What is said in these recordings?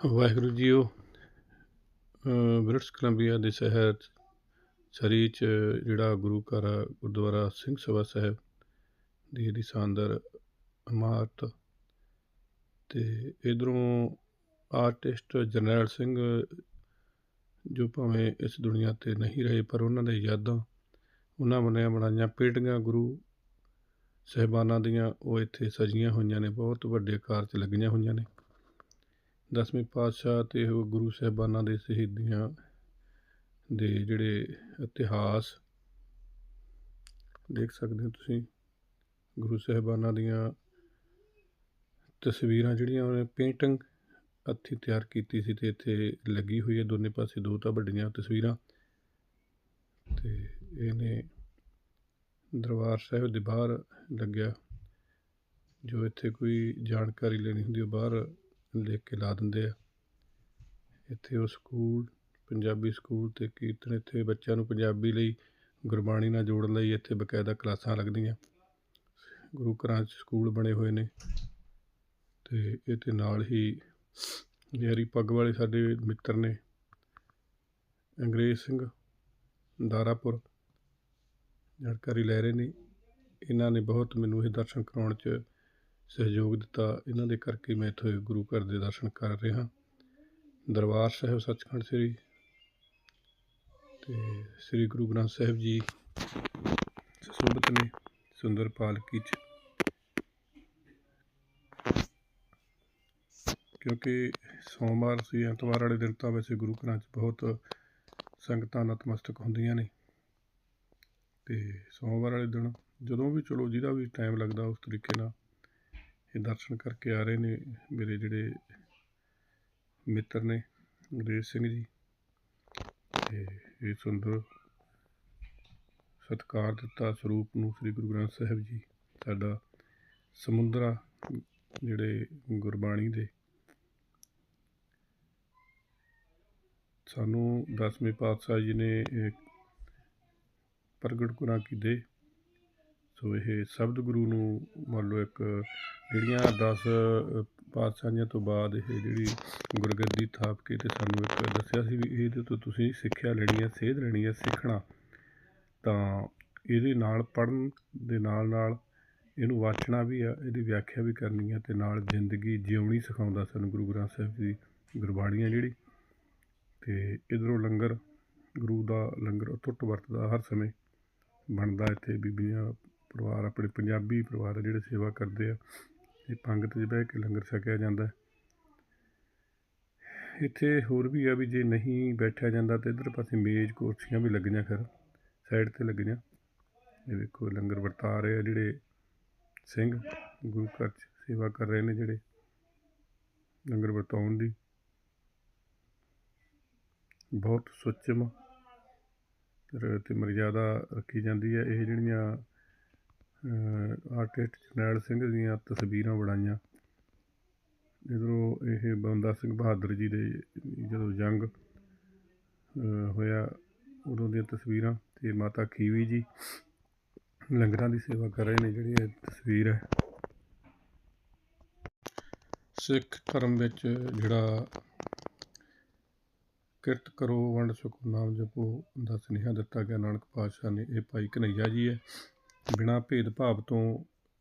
ਵਾਹਿਗੁਰੂ ਜੀਓ ਅ, British Columbia ਦੇ ਸ਼ਹਿਰ ਸਰੀ 'ਚ ਜਿਹੜਾ ਗੁਰੂ ਘਰ ਆ, ਗੁਰਦੁਆਰਾ ਸਿੰਘ ਸਭਾ ਸਾਹਿਬ ਦੀ ਇਹਦੀ ਸ਼ਾਨਦਾਰ ਇਮਾਰਤ ਤੇ ਇਧਰੋਂ ਆਰਟਿਸਟ ਜਰਨੈਲ ਸਿੰਘ ਜੋ ਭਾਵੇਂ ਇਸ ਦੁਨੀਆ ਤੇ ਨਹੀਂ ਰਹੇ ਪਰ ਉਹਨਾਂ ਦੇ ਯਾਦਾਂ ਉਹਨਾਂ ਬਣੀਆਂ ਬਣਾਈਆਂ ਪੇਟੀਆਂ ਗੁਰੂ ਸਾਹਿਬਾਨਾਂ ਦੀਆਂ ਉਹ ਇੱਥੇ ਸਜੀਆਂ ਹੋਈਆਂ ਨੇ ਬਹੁਤ ਵੱਡੇ ਆਕਾਰ 'ਚ ਲੱਗੀਆਂ ਹੋਈਆਂ ਨੇ। ਦਸਵੇਂ ਪਾਤਸ਼ਾਹ ਅਤੇ ਉਹ ਗੁਰੂ ਸਾਹਿਬਾਨਾਂ ਦੇ ਸ਼ਹੀਦੀਆਂ ਦੇ ਜਿਹੜੇ ਇਤਿਹਾਸ ਦੇਖ ਸਕਦੇ ਹੋ ਤੁਸੀਂ, ਗੁਰੂ ਸਾਹਿਬਾਨਾਂ ਦੀਆਂ ਤਸਵੀਰਾਂ ਜਿਹੜੀਆਂ ਉਹਨੇ ਪੇਂਟਿੰਗ ਹੱਥੀਂ ਤਿਆਰ ਕੀਤੀ ਸੀ ਤੇ ਇੱਥੇ ਲੱਗੀ ਹੋਈ ਹੈ, ਦੋਨੇ ਪਾਸੇ ਦੋ ਤਾਂ ਵੱਡੀਆਂ ਤਸਵੀਰਾਂ ਤੇ ਇਹਨੇ ਦਰਬਾਰ ਸਾਹਿਬ ਦੇ ਬਾਹਰ ਲੱਗਿਆ, ਜੋ ਇੱਥੇ ਕੋਈ ਜਾਣਕਾਰੀ ਲੈਣੀ ਹੁੰਦੀ ਉਹ ਬਾਹਰ ਲਿਖ ਕੇ ਲਾ ਦਿੰਦੇ ਆ। ਇੱਥੇ ਉਹ ਸਕੂਲ, ਪੰਜਾਬੀ ਸਕੂਲ ਅਤੇ ਕੀਰਤਨ ਇੱਥੇ ਬੱਚਿਆਂ ਨੂੰ ਪੰਜਾਬੀ ਲਈ ਗੁਰਬਾਣੀ ਨਾਲ ਜੋੜਨ ਲਈ ਇੱਥੇ ਬਕਾਇਦਾ ਕਲਾਸਾਂ ਲੱਗਦੀਆਂ। ਗੁਰੂ ਘਰਾਂ 'ਚ ਸਕੂਲ ਬਣੇ ਹੋਏ ਨੇ ਅਤੇ ਇਹਦੇ ਨਾਲ ਹੀ ਯਾਰੀ ਪੱਗ ਵਾਲੇ ਸਾਡੇ ਮਿੱਤਰ ਨੇ, ਅੰਗਰੇਜ਼ ਸਿੰਘ ਦਾਰਾਪੁਰ। ਜਾਣਕਾਰੀ ਲੈ ਰਹੇ ਨੇ, ਇਹਨਾਂ ਨੇ ਬਹੁਤ ਮੈਨੂੰ ਇਹ ਦਰਸ਼ਨ ਕਰਾਉਣ 'ਚ ਸਹਿਯੋਗ ਦਿੱਤਾ। ਇਹਨਾਂ ਦੇ ਕਰਕੇ ਮੈਂ ਇੱਥੇ ਗੁਰੂ ਘਰ ਦੇ ਦਰਸ਼ਨ ਕਰ ਰਿਹਾ। ਦਰਬਾਰ ਸਾਹਿਬ ਸੱਚਖੰਡ ਸ੍ਰੀ ਤੇ ਸ੍ਰੀ ਗੁਰੂ ਗ੍ਰੰਥ ਸਾਹਿਬ ਜੀ ਸੁਸ਼ੋਭਿਤ ਨੇ ਸੁੰਦਰ ਪਾਲਕੀ 'ਚ। ਕਿਉਂਕਿ ਸੋਮਵਾਰ ਸੀ, ਐਤਵਾਰ ਵਾਲੇ ਦਿਨ ਤਾਂ ਵੈਸੇ ਗੁਰੂ ਘਰਾਂ 'ਚ ਬਹੁਤ ਸੰਗਤਾਂ ਨਤਮਸਤਕ ਹੁੰਦੀਆਂ ਨੇ। ਤੇ ਸੋਮਵਾਰ ਵਾਲੇ ਦਿਨ ਜਦੋਂ ਵੀ ਚਲੋ ਜਿਹਦਾ ਵੀ ਟਾਈਮ ਲੱਗਦਾ ਉਸ ਤਰੀਕੇ ਨਾਲ ਇਹ ਦਰਸ਼ਨ ਕਰਕੇ ਆ ਰਹੇ ਨੇ ਮੇਰੇ ਜਿਹੜੇ ਮਿੱਤਰ ਨੇ ਅੰਗਰੇਜ਼ ਸਿੰਘ ਜੀ। ਤੇ ਇਹ ਸੁੰਦਰ ਸਤਿਕਾਰ ਦਿੱਤਾ ਸਰੂਪ ਨੂੰ ਸ੍ਰੀ ਗੁਰੂ ਗ੍ਰੰਥ ਸਾਹਿਬ ਜੀ, ਸਾਡਾ ਸਮੁੰਦਰਾ ਜਿਹੜੇ ਗੁਰਬਾਣੀ ਦੇ। ਸਾਨੂੰ ਦਸਵੇਂ ਪਾਤਸ਼ਾਹ ਜੀ ਨੇ ਇਹ ਪ੍ਰਗਟ ਗੁਰਾਂ ਕੀ ਦੇ ਸੋ ਇਹ ਸ਼ਬਦ ਗੁਰੂ ਨੂੰ ਮੰਨ ਲਓ ਇੱਕ ਜਿਹੜੀਆਂ 10 ਪਾਤਸ਼ਾਹੀਆਂ ਤੋਂ ਬਾਅਦ ਇਹ ਜਿਹੜੀ ਗੁਰਗੱਦੀ ਥਾਪ ਕੇ ਤੇ ਸਾਨੂੰ ਇੱਕ ਦੱਸਿਆ ਸੀ ਵੀ ਇਹਦੇ ਤੋਂ ਤੁਸੀਂ ਸਿੱਖਿਆ ਲੈਣੀ ਹੈ, ਸੇਧ ਲੈਣੀ ਹੈ, ਸਿੱਖਣਾ, ਤਾਂ ਇਹਦੇ ਨਾਲ ਪੜਨ ਦੇ ਨਾਲ ਨਾਲ ਇਹਨੂੰ ਵਾਚਣਾ ਵੀ ਆ, ਇਹਦੀ ਵਿਆਖਿਆ ਵੀ ਕਰਨੀ ਹੈ ਤੇ ਨਾਲ ਜ਼ਿੰਦਗੀ ਜਿਉਣੀ ਸਿਖਾਉਂਦਾ ਸਾਨੂੰ ਗੁਰੂ ਗ੍ਰੰਥ ਸਾਹਿਬ ਦੀ ਗੁਰਬਾਣੀ ਆ ਜਿਹੜੀ। ਤੇ ਇਧਰੋਂ ਲੰਗਰ, ਗੁਰੂ ਦਾ ਲੰਗਰ ਅਟੁੱਟ ਵਰਤਦਾ ਹਰ ਸਮੇਂ, ਬਣਦਾ ਇੱਥੇ ਬੀਬੀਆਂ ਪਰਿਵਾਰ ਆਪਣੇ ਪੰਜਾਬੀ ਪਰਿਵਾਰ ਆ ਜਿਹੜੇ ਸੇਵਾ ਕਰਦੇ ਆ। ਇਹ ਪੰਗਤ 'ਚ ਬਹਿ ਕੇ ਲੰਗਰ ਛਕਿਆ ਜਾਂਦਾ। ਇੱਥੇ ਹੋਰ ਵੀ ਆ ਵੀ ਜੇ ਨਹੀਂ ਬੈਠਿਆ ਜਾਂਦਾ ਤੇ ਇਧਰ ਪਾਸੇ ਮੇਜ਼ ਕੁਰਸੀਆਂ ਵੀ ਲੱਗੀਆਂ ਫਿਰ, ਸਾਈਡ ਤੇ ਲੱਗੀਆਂ। ਇਹ ਵੇਖੋ ਲੰਗਰ ਵਰਤਾ ਰਹੇ ਆ ਜਿਹੜੇ ਸਿੰਘ, ਗੁਰੂ ਘਰ 'ਚ ਸੇਵਾ ਕਰ ਰਹੇ ਨੇ ਜਿਹੜੇ ਲੰਗਰ ਵਰਤਾਉਣ ਦੀ। ਬਹੁਤ ਸੁੱਚਮ ਰ- ਤੇ ਮਰਿਆਦਾ ਰੱਖੀ ਜਾਂਦੀ ਹੈ ਇਹ ਜਿਹੜੀਆਂ ਆਰਟਿਸਟ ਜਰਨੈਲ ਸਿੰਘ ਦੀਆਂ ਤਸਵੀਰਾਂ ਬਣਾਈਆਂ। ਜਦੋਂ ਇਹ ਬੰਦਾ ਸਿੰਘ ਬਹਾਦਰ ਜੀ ਦੇ ਜਦੋਂ ਜੰਗ ਹੋਇਆ, ਉਦੋਂ ਦੀਆਂ ਤਸਵੀਰਾਂ ਤੇ ਮਾਤਾ ਖੀਵੀ ਜੀ ਲੰਗਰਾਂ ਦੀ ਸੇਵਾ ਕਰ ਰਹੇ ਨੇ, ਜਿਹੜੀ ਇਹ ਤਸਵੀਰ ਹੈ। ਸਿੱਖ ਧਰਮ ਵਿੱਚ ਜਿਹੜਾ ਕਿਰਤ ਕਰੋ ਵੰਡ ਛਕੋ ਨਾਮ ਜਪੋ, ਦਾ ਸੁਨੇਹਾ ਦਿੱਤਾ ਗਿਆ। ਨਾਨਕ ਪਾਤਸ਼ਾਹ ਨੇ ਇਹ ਭਾਈ ਕਨਈਆ ਜੀ ਹੈ। ਬਿਨਾਂ ਭੇਦਭਾਵ ਤੋਂ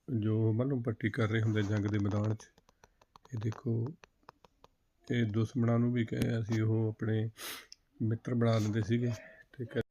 ਜੋ ਮੱਲਮ ਪੱਟੀ ਕਰ ਰਹੇ ਹੁੰਦੇ ਜੰਗ ਦੇ ਮੈਦਾਨ 'ਚ, ਇਹ ਦੇਖੋ ਇਹ ਦੁਸ਼ਮਣਾਂ ਨੂੰ ਵੀ ਕਹੇ ਅਸੀਂ ਉਹ ਆਪਣੇ ਮਿੱਤਰ ਬਣਾ ਲੈਂਦੇ ਸੀਗੇ ਠੀਕ ਹੈ